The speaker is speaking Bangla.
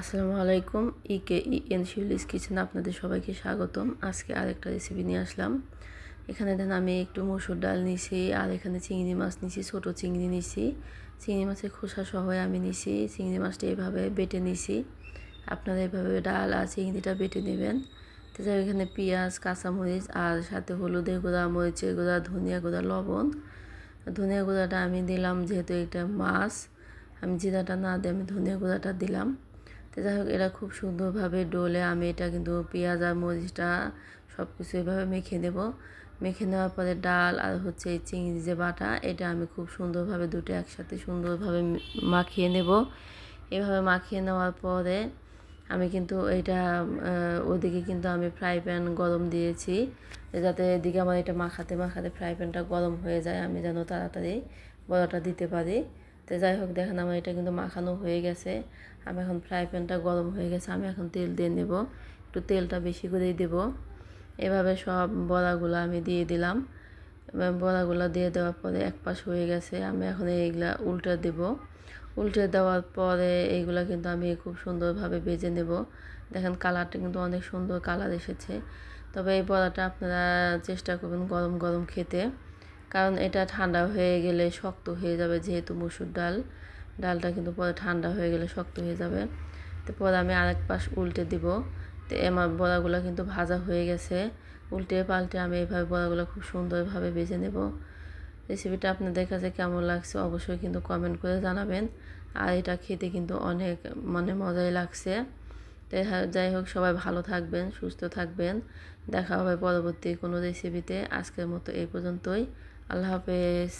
আসসালামু আলাইকুম ইকে ই এন শিউলিস কিচেন আপনাদের সবাইকে স্বাগতম। আজকে আরেকটা রেসিপি নিয়ে আসলাম। এখানে দেন আমি একটু মসুর ডাল নিছি, আর এখানে চিংড়ি মাছ নিছি, ছোট চিংড়ি নিছি। চিংড়ি মাছের খোসা সহ আমি নিছি, চিংড়ি মাছটা এভাবে বেটে নিছি। আপনারা এভাবে ডাল আর চিংড়িটা বেটে নেবেন। তাছাড়া এখানে পেঁয়াজ, কাঁচামরিচ, আর সাথে হলুদের গুঁড়া, মরিচের গুঁড়া, ধনিয়া গুঁড়া, লবণ। ধনিয়া গুঁড়াটা আমি দিলাম যেহেতু এটা মাছ, আমি জিরাটা না দিয়ে আমি ধনিয়া গুঁড়াটা দিলাম। তো যাই হোক এটা খুব সুন্দরভাবে ডোলে, আমি এটা কিন্তু পেঁয়াজ আর মরিচটা সব কিছু এভাবে মেখে দেব মেখে নেওয়ার পরে ডাল আর হচ্ছে এই চিংড়ি যে বাটা, এটা আমি খুব সুন্দরভাবে দুটো একসাথে সুন্দরভাবে মাখিয়ে নেব। এভাবে মাখিয়ে নেওয়ার পরে আমি কিন্তু এটা ওদিকে কিন্তু আমি ফ্রাই প্যান গরম দিয়েছি, যাতে এদিকে আমার এটা মাখাতে মাখাতে ফ্রাই প্যানটা গরম হয়ে যায়, আমি যেন তাড়াতাড়ি বড়াটা দিতে পারি। তো যাই হোক, দেখেন আমার এটা কিন্তু মাখানো হয়ে গেছে। আমি এখন ফ্রাই প্যানটা গরম হয়ে গেছে, আমি এখন তেল দিয়ে নেব। একটু তেলটা বেশি করেই দেব। এভাবে সব বড়াগুলো আমি দিয়ে দিলাম। বড়াগুলো দিয়ে দেওয়ার পরে এক পাশ হয়ে গেছে, আমি এখন এইগুলা উল্টে দেব। উল্টে দেওয়ার পরে এইগুলা কিন্তু আমি খুব সুন্দরভাবে ভেজে নেব। দেখেন কালারটা কিন্তু অনেক সুন্দর কালার এসেছে। তবে এই বড়াটা আপনারা চেষ্টা করবেন গরম গরম খেতে। কারণ এটা ঠান্ডা হয়ে গেলে শক্ত হয়ে যাবে যেহেতু মসুর ডাল। ডালটা কিন্তু পরে ঠান্ডা হয়ে গেলে শক্ত হয়ে যাবে। তো পরে আমি আরেক পাশ উল্টে দিব। তো আমার বড়াগুলো কিন্তু ভাজা হয়ে গেছে। উল্টে পাল্টে আমি এইভাবে বড়াগুলো খুব সুন্দরভাবে বেছে নেব। রেসিপিটা আপনাদের কাছে কেমন লাগছে অবশ্যই কিন্তু কমেন্ট করে জানাবেন। আর এটা খেতে কিন্তু অনেক মানে মজাই লাগছে। তো যাই হোক, সবাই ভালো থাকবেন, সুস্থ থাকবেন। দেখা হবে পরবর্তী কোনো রেসিপিতে। আজকের মতো এই পর্যন্তই। আল্লাহ হাফেজ।